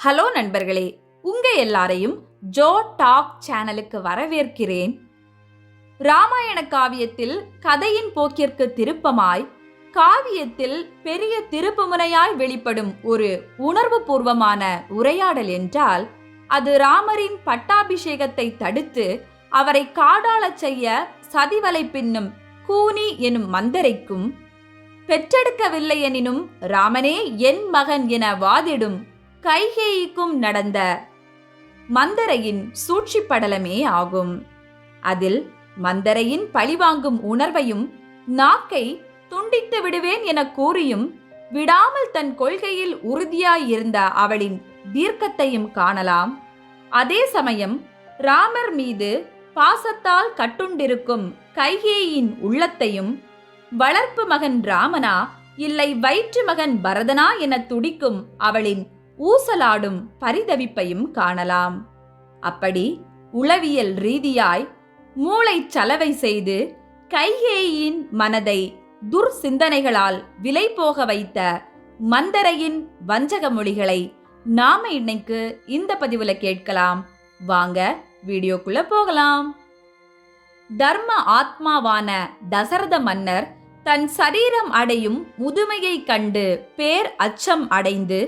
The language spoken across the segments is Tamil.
ஹலோ நண்பர்களே உங்க எல்லாரையும் ஜோ டாக் சேனலுக்கு வரவேற்கிறேன். ராமாயண காவியத்தில் கதையின் போக்கிற்கு திருப்பமாய் காவியத்தில் பெரிய திருப்புமுனையாய் வெளிப்படும் ஒரு உணர்வுபூர்வமான உரையாடல் என்றால் அது ராமரின் பட்டாபிஷேகத்தை தடுத்து அவரை காடாளச் செய்ய சதிவலை பின்னும் கூனி எனும் மந்தரைக்கும் பெற்றெடுக்கவில்லை எனினும் ராமனே என் மகன் என வாதிடும் கைகேயிக்கும் நடந்த மந்தரையின் சூழ்ச்சி படலமே ஆகும். அதில் மந்தரையின் பழிவாங்கும் உணர்வையும் நாக்கை துண்டித்து விடுவேன் என கூறியும் விடாமல் தன் கொள்கையில் உறுதியாயிருந்த அவளின் தீர்க்கத்தையும் காணலாம். அதே சமயம் ராமர் மீது பாசத்தால் கட்டுண்டிருக்கும் கைகேயின் உள்ளத்தையும் வளர்ப்பு மகன் ராமனா இல்லை வயிற்று மகன் பரதனா என துடிக்கும் அவளின் ஊசலாடும் பரிதவிப்பையும் காணலாம். அப்படி உளவியல் ரீதியாய் மூளை சலவை செய்து கைகேயின் மனதை துர் சிந்தனைகளால் விலை போக வைத்த மந்தரையின் வஞ்சக மொழிகளை நாம இன்னைக்கு இந்த பதிவுல கேட்கலாம். வாங்க வீடியோக்குள்ள போகலாம். தர்ம ஆத்மாவான தசரத மன்னர் தன் சரீரம் அடையும் முதுமையை கண்டு பேர் அச்சம் அடைந்து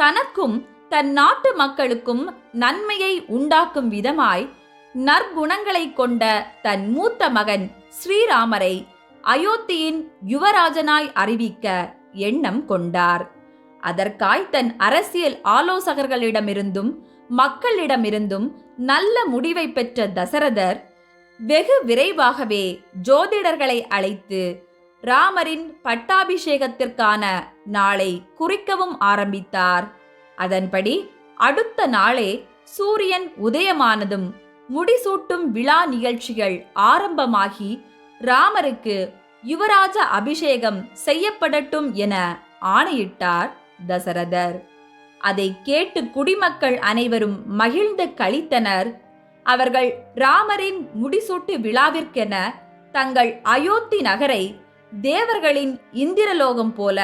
தனக்கும் தன் நாட்டு மக்களுக்கும் நன்மையை உண்டாக்கும் விதமாய் நற்குணங்களை கொண்ட தன் மூத்த மகன் ஸ்ரீராமரை அயோத்தியின் யுவராஜனாய் அறிவிக்க எண்ணம் கொண்டார். அதற்காய் தன் அரசியல் ஆலோசகர்களிடமிருந்தும் மக்களிடமிருந்தும் நல்ல முடிவை பெற்ற தசரதர் வெகு விரைவாகவே ஜோதிடர்களை அழைத்து ராமரின் பட்டாபிஷேகத்திற்கான நாளை குறிக்கவும் ஆரம்பித்தார். அதன்படி அடுத்த நாளே சூரியன் உதயமானதும் முடிசூட்டும் விழா நிகழ்ச்சிகள் ஆரம்பமாகி ராமருக்கு யுவராஜ அபிஷேகம் செய்யப்படட்டும் என ஆணையிட்டார் தசரதர். அதை கேட்டு குடிமக்கள் அனைவரும் மகிழ்ந்து கழித்தனர் அவர்கள் ராமரின் முடிசூட்டு விழாவிற்கென தங்கள் அயோத்தி நகரை தேவர்களின் இந்திரலோகம் போல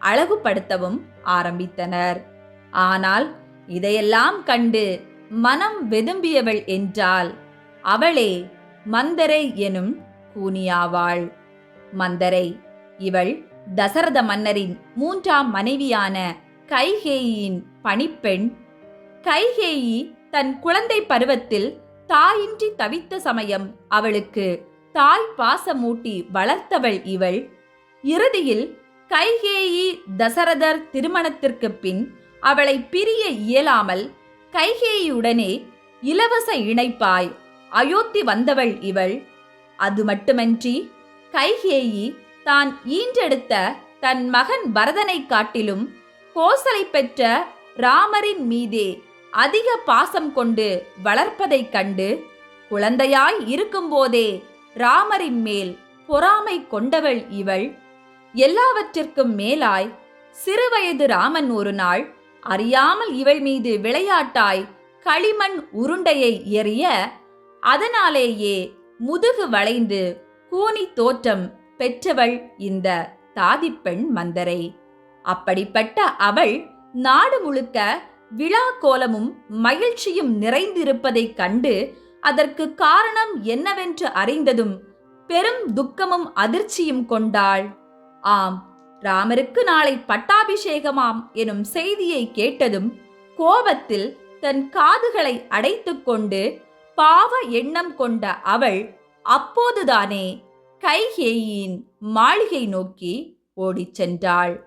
அழகுபடுத்தவும் ஆரம்பித்தனர். ஆனால் இதையெல்லாம் கண்டு மனம் வெதும்பியவள் என்றால் அவளே மந்தரை எனும் கூனியாவாள். மந்தரை இவள் தசரத மன்னரின் மூன்றாம் மனைவியான கைகேயின் பணிப்பெண். கைகேயி தன் குழந்தை பருவத்தில் தாயின்றி தவித்த சமயம் அவளுக்கு தாய் பாசமூட்டி வளர்த்தவள் இவள். இறுதியில் கைகேயி தசரதர் திருமணத்திற்கு பின் அவளை பிரிய இயலாமல் கைகேயுடனே இலவச இணைப்பாய் அயோத்தி வந்தவள் இவள். அது மட்டுமன்றி கைகேயி தான் ஈன்றெடுத்த தன் மகன் பரதனை காட்டிலும் கோசலை பெற்ற ராமரின் மீதே அதிக பாசம் கொண்டு வளர்ப்பதைக் கண்டு குழந்தையாய் இருக்கும்போதே ராமரின் மேல் பொறாமை கொண்டவள் இவள். எல்லாவற்றிற்கும் மேலாய் சிறுவயது ராமன் ஒரு நாள் அறியாமல் இவள் மீது விளையாட்டாய் களிமண் உருண்டையை எறிய அதனாலேயே முதுகு வளைந்து கூனி தோற்றம் பெற்றவள் இந்த தாதிப்பெண் மந்தரை. அப்படிப்பட்ட அவள் நாடு முழுக்க விழா கோலமும் மகிழ்ச்சியும் நிறைந்திருப்பதைக் கண்டு அதற்கு காரணம் என்னவென்று அறிந்ததும் பெரும் துக்கமும் அதிர்ச்சியும் கொண்டாள். ஆம் ராமருக்கு நாளை பட்டாபிஷேகமாம் எனும் செய்தியை கேட்டதும் கோபத்தில் தன் காதுகளை அடைத்துக்கொண்டு பாவ எண்ணம் கொண்ட அவள் அப்போதுதானே கைகேயின் மாளிகை நோக்கி ஓடிச் சென்றாள்.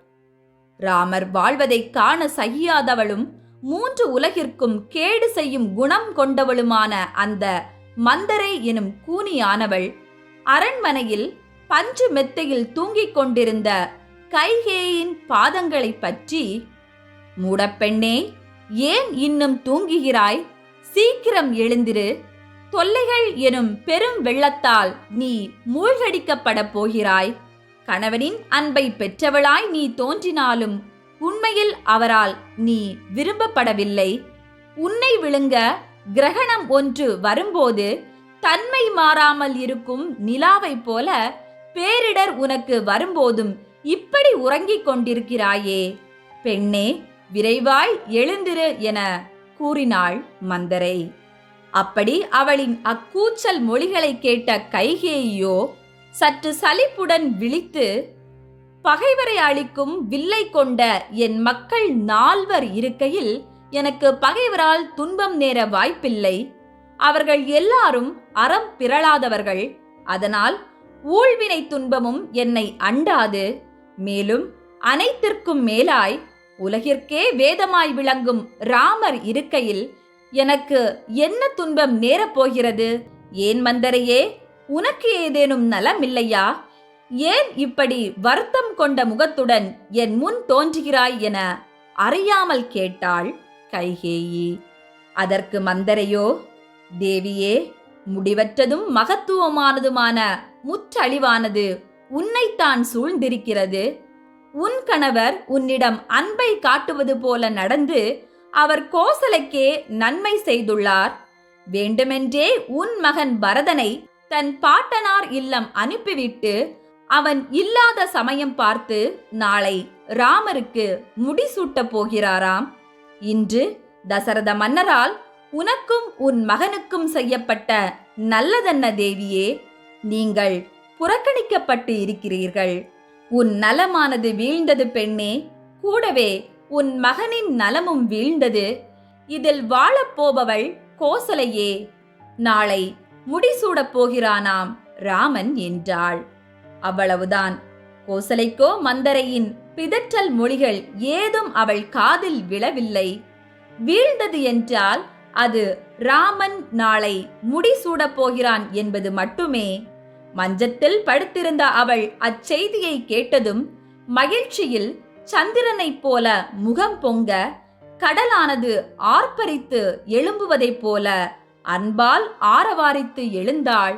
ராமர் வாழ்வதைக் காண சகியாதவளும் மூன்று உலகிற்கும் கேடு செய்யும் குணம் கொண்டவளுமான அந்த மந்தரை எனும் கூனியானவள். அரண்மனையில் பஞ்சு மெத்தையில் தூங்கிக் கொண்டிருந்த கைகேயின் பாதங்களை பற்றி மூடப்பெண்ணே ஏன் இன்னும் தூங்குகிறாய்? சீக்கிரம் எழுந்திரு. தொல்லைகள் எனும் பெரும் வெள்ளத்தால் நீ மூழ்கடிக்கப்பட போகிறாய். கணவனின் அன்பை பெற்றவளாய் நீ தோன்றினாலும் உண்மையில் அவரால் நீ விரும்பப்படவில்லை. உன்னை விழுங்க கிரகணம் ஒன்று வரும்போது தன்மை மாறாமல் இருக்கும் நிலாவைப் போல பேரிடர் உனக்கு வரும்போதும் இப்படி உறங்கிக் கொண்டிருக்கிறாயே. பெண்ணே விரைவாய் எழுந்திரு என கூறினாள் மந்தரை. அப்படி அவளின் அக்கூச்சல் மொழிகளை கேட்ட கைகேயோ சற்று சலிப்புடன் விழித்து பகைவரை அளிக்கும் வில்லை கொண்ட என் மக்கள் நால்வர் இருக்கையில் எனக்கு பகைவரால் துன்பம் நேர வாய்ப்பில்லை. அவர்கள் எல்லாரும் அறம் பிறளாதவர்கள் அதனால் ஊழ்வினை துன்பமும் என்னை அண்டாது. மேலும் அனைத்திற்கும் மேலாய் உலகிற்கே வேதமாய் விளங்கும் ராமர் இருக்கையில் எனக்கு என்ன துன்பம் நேரப் போகிறது? ஏன் மந்தரையே உனக்கு ஏதேனும் நலமில்லையா? ஏன் இப்படி வருத்தம் கொண்ட முகத்துடன் என் முன் தோன்றுகிறாய் என அறியாமல் கேட்டாள் கைகேயி. அதற்கு மந்தரையோ தேவியே முடிவற்றதும் மகத்துவமானதுமான முற்றழிவானது உன்னைத்தான் சூழ்ந்திருக்கிறது. உன் கணவர் உன்னிடம் அன்பை காட்டுவது போல நடந்து அவர் கோசலைக்கே நன்மை செய்துள்ளார். வேண்டுமென்றே உன் மகன் பரதனை தன் பாட்டனார் இல்லம் அனுப்பிவிட்டு அவன் இல்லாத சமயம் பார்த்து நாளை ராமருக்கு முடிசூட்டப் போகிறாராம். இன்று தசரத மன்னரால் உனக்கும் உன் மகனுக்கும் செய்யப்பட்ட நல்லதென்ன தேவியே? நீங்கள் புறக்கணிக்கப்பட்டு இருக்கிறீர்கள். உன் நலமானது வீழ்ந்தது பெண்ணே. கூடவே உன் மகனின் நலமும் வீழ்ந்தது. இதில் வாழப்போபவள் கோசலையே. நாளை முடிசூடப் போகிறானாம் ராமன் என்றாள். அவ்வளவுதான். கோசலைக்கோ மந்தரையின் பிதற்றல் மொழிகள் ஏதும் அவள் காதில் விழவில்லை. வீழ்ந்தது என்றால் அது ராமன் நாளை முடிசூடப் போகிறான் என்பது மட்டுமே. மஞ்சத்தில் படுத்திருந்த அவள் அச்செய்தியை கேட்டதும் மகிழ்ச்சியில் சந்திரனைப் போல முகம் பொங்க கடலானது ஆர்ப்பரித்து எழும்புவதைப் போல அன்பால் ஆரவாரித்து எழுந்தாள்.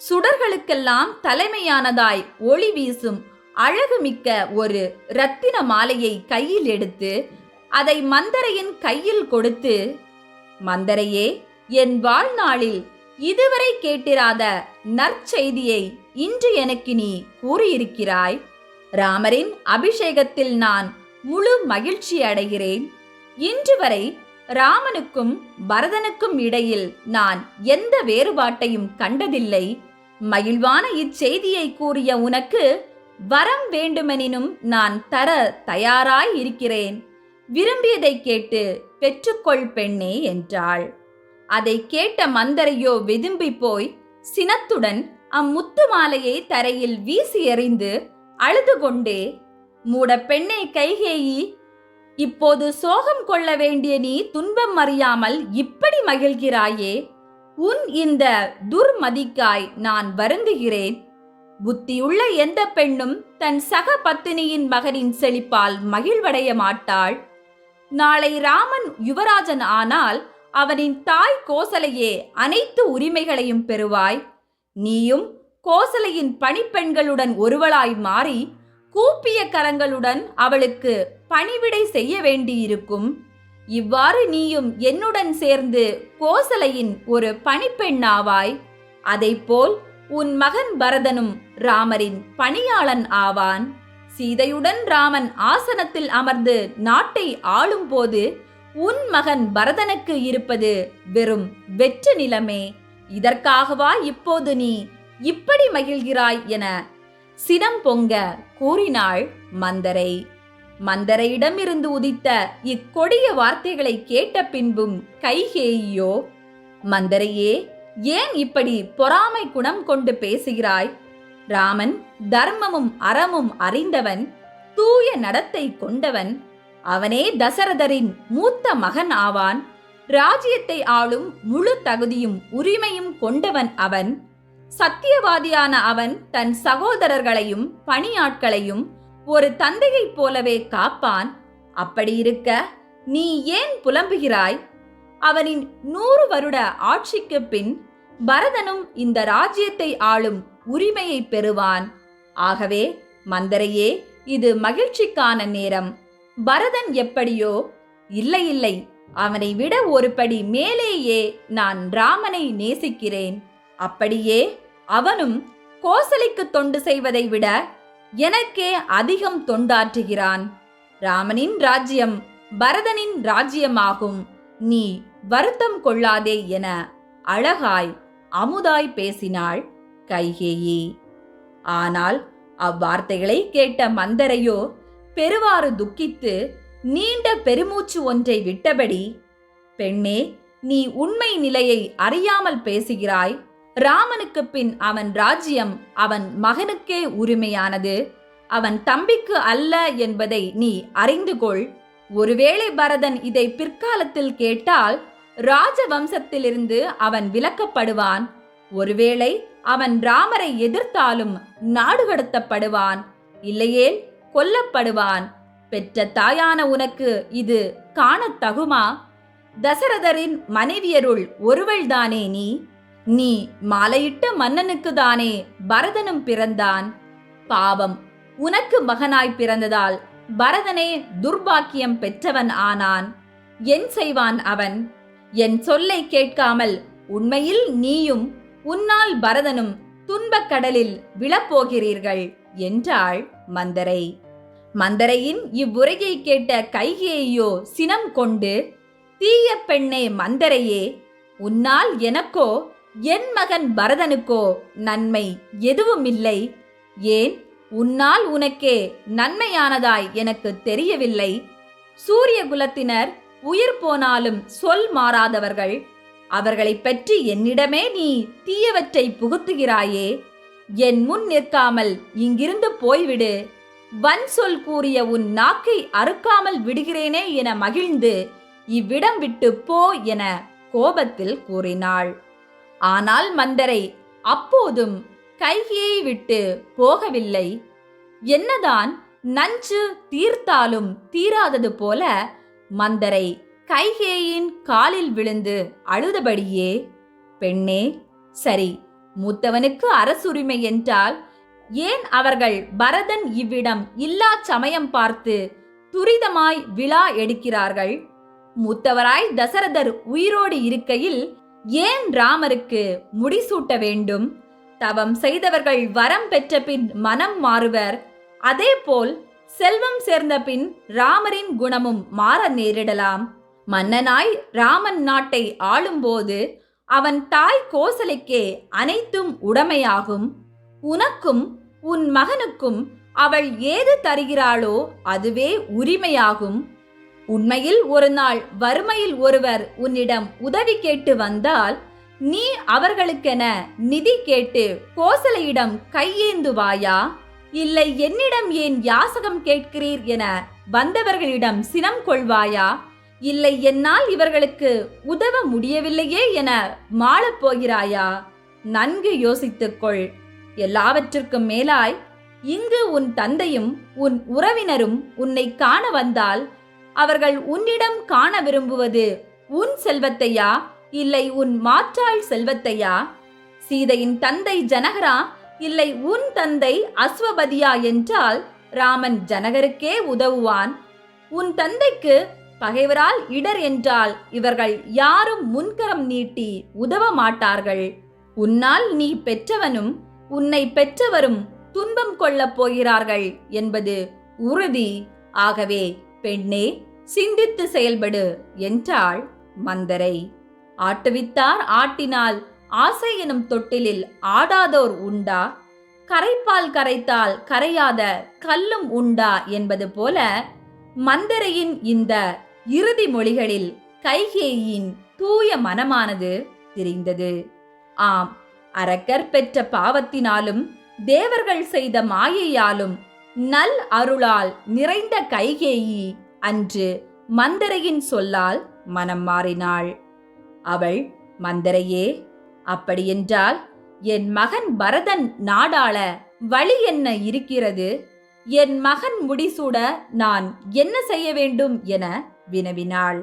சுடர்களுக்கெல்லாம் தலைமையானதாய் ஒளி வீசும் அழகுமிக்க ஒரு ரத்தின மாலையை கையில் எடுத்து அதை மந்தரையின் கையில் கொடுத்து மந்தரையே என் வாழ்நாளில் இதுவரை கேட்டிராத நற்செய்தியை இன்று எனக்கு நீ கூறியிருக்கிறாய். ராமரின் அபிஷேகத்தில் நான் முழு மகிழ்ச்சி அடைகிறேன். இன்று வரை ராமனுக்கும் பரதனுக்கும் இடையில் நான் எந்த வேறுபாட்டையும் கண்டதில்லை. மகிழ்வான இச்செய்தியை கூறிய உனக்கு வரம் வேண்டுமெனினும் நான் தர தயாராய் இருக்கிறேன். விரும்பியதை கேட்டு பெற்றுக்கொள் பெண்ணே என்றாள். அதை கேட்ட மந்தரையோ வெதும்பி போய் சினத்துடன் அம்முத்து மாலையை தரையில் வீசி எறிந்து அழுது கொண்டே மூட பெண்ணே கைகேயி இப்போது சோகம் கொள்ள வேண்டிய நீ துன்பம் அறியாமல் இப்படி மகிழ்கிறாயே? உன் இந்த துர்மதிக்காய் நான் வருந்துகிறேன். புத்தியுள்ள எந்த பெண்ணும் தன் சக பத்தினியின் மகனின் செழிப்பால் மகிழ்வடைய மாட்டாள். நாளை ராமன் யுவராஜன் ஆனால் அவனின் தாய் கோசலையே அனைத்து உரிமைகளையும் பெறுவாய். நீயும் கோசலையின் பணிப்பெண்களுடன் ஒருவளாய் மாறி கூப்பிய கரங்களுடன் அவளுக்கு பணிவிடை செய்ய வேண்டியிருக்கும். இவ்வாறு நீயும் என்னுடன் சேர்ந்து கோசலையின் ஒரு பணிப்பெண்ணாவாய். அதைப்போல் உன் மகன் பரதனும் ராமரின் பணியாளன் ஆவான். சீதையுடன் ராமன் ஆசனத்தில் அமர்ந்து நாட்டை ஆளும்போது உன் மகன் பரதனுக்கு இருப்பது வெறும் வெற்று நிலமே. இதற்காகவா இப்போது நீ இப்படி மகிழ்கிறாய் என சினம் பொங்க கூறினாள் மந்தரை. மந்தரையிடமிருந்து உதித்த இக்கொடிய வார்த்தைகளை கேட்ட பின்பும் கைகேயியோ மந்தரையே ஏன் இப்படி பொறாமை குணம் கொண்டு பேசுகிறாய்? ராமன் தர்மமும் அறமும் அறிந்தவன் தூய நடத்தை கொண்டவன். அவனே தசரதரின் மூத்த மகன் ஆவான். ராஜ்யத்தை ஆளும் முழு தகுதியும் உரிமையும் கொண்டவன் அவன். சத்தியவாதியான அவன் தன் சகோதரர்களையும் பணியாட்களையும் ஒரு தந்தையைப் போலவே காப்பான். அப்படி இருக்க நீ ஏன் புலம்புகிறாய்? அவனின் நூறு வருட ஆட்சிக்கு பின் பரதனும் இந்த ராஜ்யத்தை ஆளும் உரிமையை பெறுவான். ஆகவே மந்தரையே இது மகிழ்ச்சிக்கான நேரம். பரதன் எப்படியோ இல்லை இல்லை அவனை விட ஒரு படி மேலேயே நான் ராமனை நேசிக்கிறேன். அப்படியே அவனும் கோசலைக்கு தொண்டு செய்வதை விட எனக்கே அதிகம் தொண்டாற்றுகிறான். ராமனின் ராஜ்யம் பரதனின் ராஜ்யமாகும். நீ வருத்தம் கொள்ளாதே என அழகாய் அமுதாய் பேசினாள் கைகேயி. ஆனால் அவ்வார்த்தைகளை கேட்ட மந்தரையோ பெருவாறு துக்கித்து நீண்ட பெருமூச்சு ஒன்றை விட்டபடி பெண்ணே நீ உண்மை நிலையை அறியாமல் பேசுகிறாய். ராமனுக்கு பின் அவன் ராஜ்யம் அவன் மகனுக்கே உரிமையானது. அவன் தம்பிக்கு அல்ல என்பதை நீ அறிந்து கொள். ஒருவேளை பரதன் இதை பிற்காலத்தில் கேட்டால் ராஜவம்சத்திலிருந்து அவன் விலக்கப்படுவான். ஒருவேளை அவன் ராமரை எதிர்த்தாலும் நாடு கடத்தப்படுவான். இல்லையேல் கொல்லப்படுவான். பெற்ற தாயான உனக்கு இது காணத் தகுமா? தசரதரின் மனைவியருள் ஒருவள்தானே நீ? நீ மாலையிட்ட மன்னனுக்கு தானே பரதனும் பிறந்தான்? பாவம் உனக்கு மகனாய் பிறந்ததால் பரதனே துர்பாக்கியம் பெற்றவன் ஆனான். என் செய்வான் அவன். என் சொல்லை கேட்காமல் உண்மையில் நீயும் உன்னால் பரதனும் துன்பக் கடலில் விழப்போகிறீர்கள் என்றாள் மந்தரை. மந்தரையின் இவ்வுரையை கேட்ட கைகேயோ சினம் கொண்டு தீய பெண்ணே மந்தரையே உன்னால் எனக்கோ என் மகன் பரதனுக்கோ நன்மை எதுவுமில்லை. ஏன்? உன்னால் உனக்கே நன்மையானதாய் எனக்கு தெரியவில்லை. சூரிய குலத்தினர் உயிர் போனாலும் சொல் மாறாதவர்கள். அவர்களைப் பற்றி என்னிடமே நீ தீயவற்றை புகுத்துகிறாயே. என் முன் நிற்காமல் இங்கிருந்து போய்விடு. வன் சொல் கூறிய உன் நாக்கை அறுக்காமல் விடுகிறேனே என மகிழ்ந்து இவ்விடம் விட்டு போ என கோபத்தில் கூறினாள். ஆனால் மந்தரை அப்போதும் கைகையை விட்டு போகவில்லை. என்னதான் நஞ்சு தீர்த்தாலும் தீராதது போல மந்தரை கைகேயின் காலில் விழுந்து அழுதபடியே பெண்ணே சரி மூத்தவனுக்கு அரசுரிமை என்றால் ஏன் அவர்கள் பரதன் இவ்விடம் இல்லா சமயம் பார்த்து துரிதமாய் விழா எடுக்கிறார்கள்? மூத்தவராய் தசரதர் உயிரோடு இருக்கையில் ஏன் ராமருக்கு முடிசூட்ட வேண்டும்? தவம் செய்தவர்கள் வரம் பெற்ற பின் மனம் மாறுவர். அதேபோல் செல்வம் சேர்ந்த பின் ராமரின் குணமும் மாற நேரிடலாம். மன்னனாய் ராமன் நாட்டை ஆளும்போது அவன் தாய் கோசலைக்கே அனைத்தும் உடமையாகும். உனக்கும் உன் மகனுக்கும் அவள் ஏது தருகிறாளோ அதுவே உரிமையாகும். உண்மையில் ஒரு நாள் வறுமையில் ஒருவர் உன்னிடம் உதவி கேட்டு வந்தால் நீ அவர்களுக்கென நிதி கேட்டு கோசலையிடம் கையேந்துவாயா? இல்லை என்னிடம் ஏன் யாசகம் கேட்கிறீர் என வந்தவர்களிடம் சினம் கொள்வாயா? இல்லை என்னால் இவர்களுக்கு உதவ முடியவில்லையே என மாளப் போகிறாயா? நன்கு யோசித்துக்கொள். எல்லாவற்றிற்கும் மேலாய் இங்கு உன் தந்தையும் உன் உறவினரும் உன்னை காண வந்தால் அவர்கள் உன்னிடம் காண விரும்புவது உன் செல்வத்தையா? இல்லை உன் மாற்றாள் செல்வத்தையா? சீதையின் தந்தை ஜனகரா? இல்லை உன் தந்தை அஸ்வபதியா என்றால் ராமன் ஜனகருக்கே உதவுவான். உன் தந்தைக்கு பகைவரால் இடர் என்றால் இவர்கள் யாரும் முன்கரம் நீட்டி உதவ மாட்டார்கள். உன்னால் நீ பெற்றவனும் உன்னை பெற்றவரும் துன்பம் கொள்ளப் போகிறார்கள் என்பது உறுதி. ஆகவே பெண்ணே சிந்தித்து செயல்படு என்றாள் மந்தரை. ஆட்டுவித்தார் ஆட்டினால் ஆசை எனும் தொட்டிலில் ஆடாதோர் உண்டா? கரைப்பால் கரைத்தால் கரையாத கல்லும் உண்டா? என்பது போல மந்தரையின் இந்த இறுதி மொழிகளில் கைகேயின் தூய மனமானது தெரிந்தது. ஆம் அரக்கர் பெற்ற பாவத்தினாலும் தேவர்கள் செய்த மாயையாலும் நல் அருளால் நிறைந்த கைகேயி அன்று மந்தரையின் சொல்லால் மனம் மாறினாள். அவள் மந்தரையே அப்படியென்றால் என் மகன் பரதன் நாடாள வழி என்ன இருக்கிறது? என் மகன் முடிசூட நான் என்ன செய்ய வேண்டும் என வினவினாள்.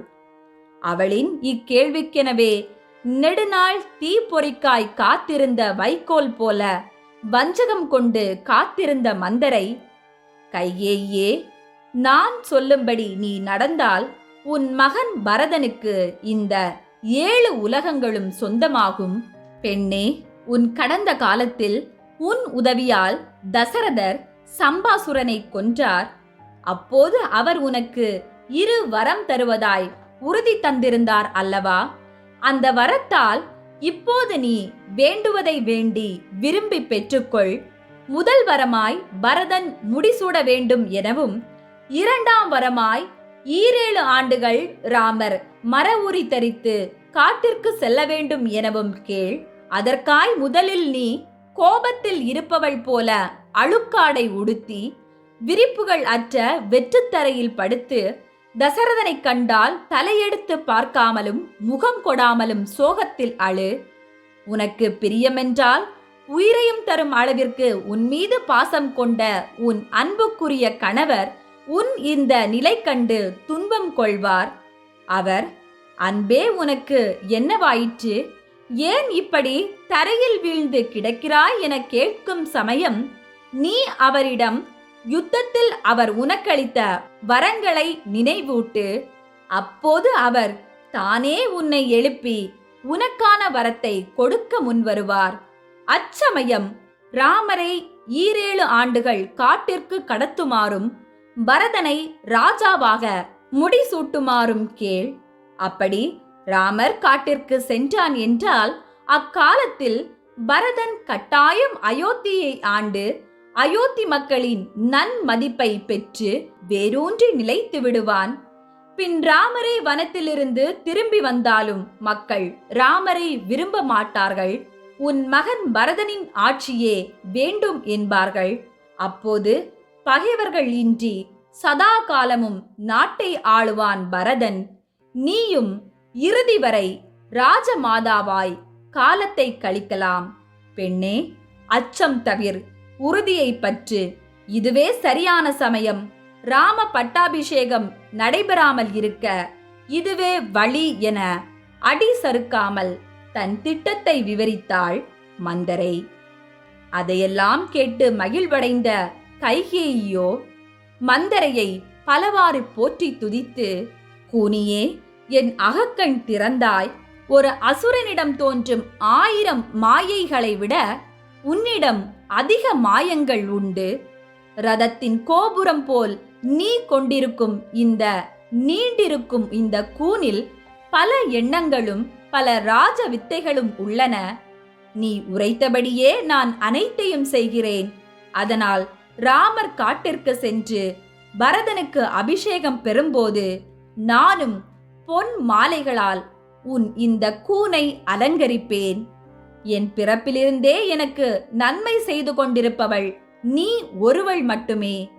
அவளின் இக்கேள்விக்கெனவே நெடுநாள் தீப்பொறிக்காய் காத்திருந்த வைக்கோல் போல வஞ்சகம் கொண்டு காத்திருந்த மந்தரை கையேயே நான் சொல்லும்படி நீ நடந்தால் உன் மகன் பரதனுக்கு இந்த ஏழு உலகங்களும் சொந்தமாகும். பெண்ணே உன் கடந்த காலத்தில் உன் உதவியால் தசரதர் சம்பாசுரனை கொன்றார். அப்போது அவர் உனக்கு இரு வரம் தருவதாய் உறுதி தந்திருந்தார் அல்லவா? அந்த வரத்தால் இப்போது நீ வேண்டுவதை வேண்டி விரும்பி பெற்றுக்கொள். முதல் வரமாய் பரதன் முடிசூட வேண்டும் எனவும் இரண்டாம் வரமாய் ஈரேழு ஆண்டுகள் ராமர் மர உரி தரித்து காட்டிற்கு செல்ல வேண்டும் எனவும் கேள். அதற்காய் முதலில் நீ கோபத்தில் இருப்பவள் போல அழுக்காடை உடுத்தி விரிப்புகள் அற்ற வெற்றுத்தரையில் படுத்து தசரதனைக் கண்டால் தலையெடுத்து பார்க்காமலும் முகம் கொடாமலும் சோகத்தில் அழு. உனக்கு பிரியமென்றால் உயிரையும் தரும் அளவிற்கு உன் மீது பாசம் கொண்ட உன் அன்புக்குரிய கணவர் உன் இந்த நிலை கண்டு துன்பம் கொள்வார். அவர் அன்பே உனக்கு என்னவாயிற்று? ஏன் இப்படி தரையில் வீழ்ந்து கிடக்கிறாய் என கேட்கும் சமயம் நீ அவரிடம் யுத்தத்தில் அவர் உனக்களித்த வரங்களை நினைவூட்டு. அப்போது அவர் தானே உன்னை எழுப்பி உனக்கான வரத்தை கொடுக்க முன்வருவார் அச்சமயம் ராமரை ஈரேழு ஆண்டுகள் காட்டிற்கு கடத்துமாறும் பரதனை ராஜாவாக முடிசூட்டுமாறும் கேள். அப்படி ராமர் காட்டிற்கு சென்றான் என்றால் அக்காலத்தில் பரதன் கட்டாயம் அயோத்தியை ஆண்டு அயோத்தி மக்களின் நன்மதிப்பை பெற்று வேரூன்றி நிலைத்து விடுவான். பின் ராமரை வனத்திலிருந்து திரும்பி வந்தாலும் மக்கள் ராமரை விரும்ப மாட்டார்கள். உன் மகன் பரதனின் ஆட்சியே வேண்டும் என்பார்கள். அப்போது பகைவர்கள் இன்றி சதா காலமும் நாட்டை ஆளுவான் பரதன். நீயும் இறுதி வரை ராஜமாதாவாய் காலத்தை கழிக்கலாம். பெண்ணே அச்சம் தவிர் உறுதியை பற்று. இதுவே சரியான சமயம். ராம பட்டாபிஷேகம் நடைபெறாமல் இருக்க இதுவே வழி என அடி சறுக்காமல் தன் திட்டத்தை விவரித்தாள் மந்தரை. அதையெல்லாம் கேட்டு மகிழ்வடைந்த கைகேயியோ மந்தரையை பலவாறு போற்றி துதித்து கூனியே என் அகக்கண் திறந்தாய். ஒரு அசுரனிடம் தோன்றும் ஆயிரம் மாயைகளை விட உன்னிடம் அதிக மாயங்கள் உண்டு. ரதத்தின் கோபுரம் போல் நீ கொண்டிருக்கும் இந்த நீண்டிருக்கும் இந்த கூனில் பல எண்ணங்களும் பல ராஜ வித்தைகளும் உள்ளன. நீ உரைத்தபடியே நான் அனைத்தையும் செய்கிறேன். அதனால் ராமர் காட்டிற்கு சென்று பரதனுக்கு அபிஷேகம் பெறும்போது நானும் பொன் மாலைகளால் உன் இந்த கூனை அலங்கரிப்பேன். என் பிறப்பிலிருந்தே எனக்கு நன்மை செய்து கொண்டிருப்பவள் நீ ஒருவள் மட்டுமே.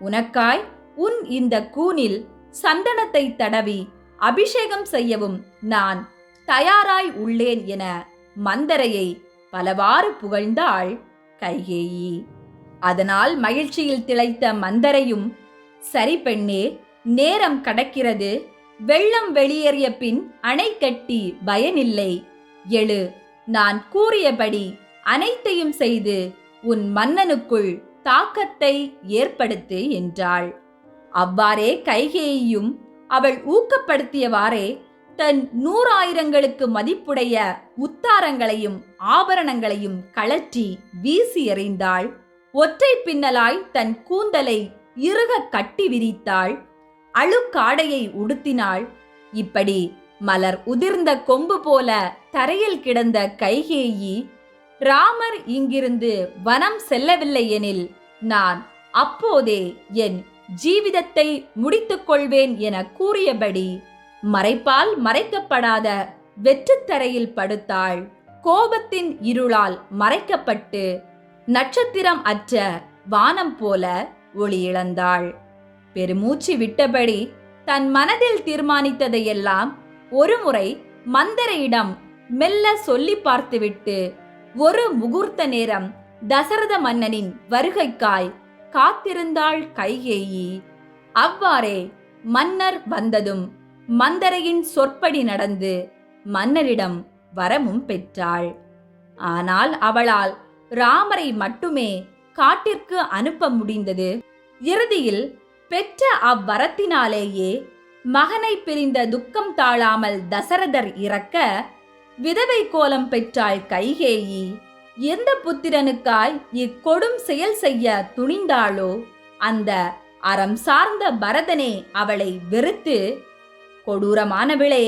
உனக்காய் உன் இந்த கூனில் சந்தனத்தை தடவி அபிஷேகம் செய்யவும் நான் தயாராய் உள்ளேன் என மந்தரையை பலவாறு புகழ்ந்தாள் கைகேயி. அதனால் மகிழ்ச்சியில் திளைத்த மந்தரையும் சரி பெண்ணே நேரம் கடக்கிறது. வெள்ளம் வெளியேறிய பின் அணை கட்டி பயனில்லை. எழு நான் கூறியபடி அனைத்தையும் செய்து உன் மன்னனுக்குள் தாக்கத்தை ஏற்படுத்து என்றாள். அவ்வாறே கைகேயும் அவள் ஊக்கப்படுத்தியவாறே தன் நூறாயிரங்களுக்கு மதிப்புடைய முத்தாரங்களையும் ஆபரணங்களையும் கழற்றி வீசி எறிந்தாள். ஒற்றை பின்னலாய் தன் கூந்தலை இறுக கட்டி விரித்தாள். அழுக்காடையை உடுத்தினாள். இப்படி மலர் உதிர்ந்த கொம்பு போல தரையில் கிடந்த கைகேயி ராமர் இங்கிருந்து வனம் செல்லவில்லை எனில் நான் அப்போதே என் ஜீவிதத்தை முடித்துக் கொள்வேன் என கூறியபடி மறைப்பால் மறைக்கப்படாத வெற்றுத்தரையில் படுத்தாள். கோபத்தின் இருளால் மறைக்கப்பட்டு நட்சத்திரம் அற்ற வானம் போல ஒளி இழந்தாள். பெருமூச்சு விட்டபடி தன் மனதில் தீர்மானித்ததையெல்லாம் ஒருமுறை மந்தரையிடம் மெல்ல சொல்லி பார்த்துவிட்டு ஒரு முகூர்த்த நேரம் தசரத மன்னனின் வருகைக்காய் காத்திருந்தாள் கைகேயி. அவ்வாறே மன்னர் வந்ததும் மந்தரையின் சொற்படி நடந்து மன்னரிடம் வரமும் பெற்றாள். ஆனால் அவளால் ராமரை மட்டுமே காட்டிற்கு அனுப்ப முடிந்தது. இறுதியில் பெற்ற அவ்வரத்தினாலேயே மகனை பிரிந்த துக்கம் தாழாமல் தசரதர் இறக்க விதவை கோலம் பெற்றாள் கைகேயி எந்த புத்திரனுக்காய் இக்கொடும் செயல் செய்ய துணிந்தாளோ? அந்த அறம் சார்ந்த பரதனே அவளை வெறுத்து கொடூரமானவளே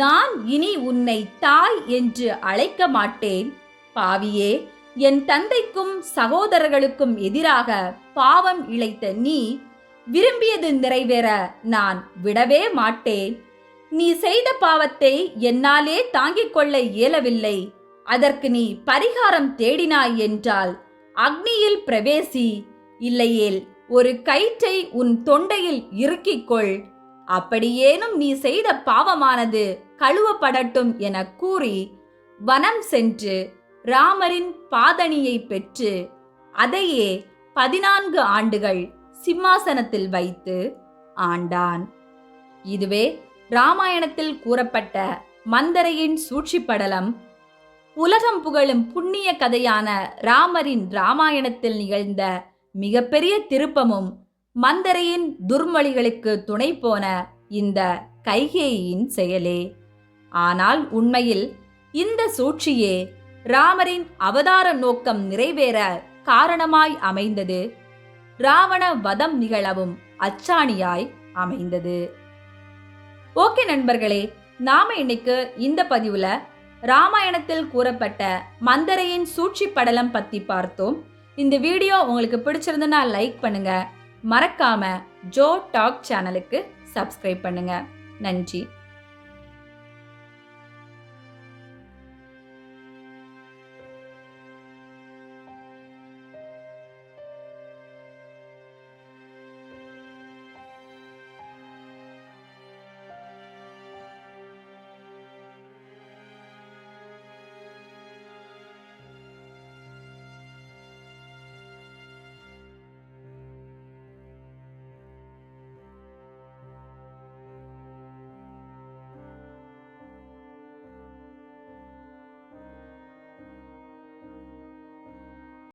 நான் இனி உன்னை தாய் என்று அழைக்க மாட்டேன். பாவியே என் தந்தைக்கும் சகோதரர்களுக்கும் எதிராக பாவம் இழைத்த நீ விரும்பியது நிறைவேற நான் விடவே மாட்டேன். நீ செய்த பாவத்தை என்னாலே தாங்கிக் கொள்ள இயலவில்லை. அதற்கு நீ பரிகாரம் தேடினாய் என்றால் அக்னியில் பிரவேசி இல்லையேல் ஒரு கயிற்றை உன் தொண்டையில் இறுக்கிக்கொள் அப்படியேனும் நீ செய்த பாவமானது கழுவப்படட்டும் என கூறி வனம் சென்று ராமரின் பாதணியை பெற்று அதையே பதினான்கு ஆண்டுகள் சிம்மாசனத்தில் வைத்து ஆண்டான். இதுவே ராமாயணத்தில் கூறப்பட்ட மந்தரையின் சூழ்ச்சி படலம் உலகம் புகழும் புண்ணிய கதையான ராமரின் ராமாயணத்தில் நிகழ்ந்த மிகப்பெரிய திருப்பமும் மந்தரையின் துர்மொழிகளுக்கு துணை போன இந்த கைகேயின் செயலே. ஆனால் உண்மையில் இந்த சூழ்ச்சியே ராமரின் அவதார நோக்கம் நிறைவேற காரணமாய் அமைந்தது. ராவண வதம் நிகழவும் அச்சாணியாய் அமைந்தது. ஓகே நண்பர்களே நாம இன்னைக்கு இந்த பதிவுல ராமாயணத்தில் கூறப்பட்ட மந்தரையின் சூழ்ச்சி படலம் பத்தி பார்த்தோம். இந்த வீடியோ உங்களுக்கு பிடிச்சிருந்தனா லைக் பண்ணுங்க. மறக்காம ஜோ டாக் சேனலுக்கு சப்ஸ்கிரைப் பண்ணுங்க. நன்றி.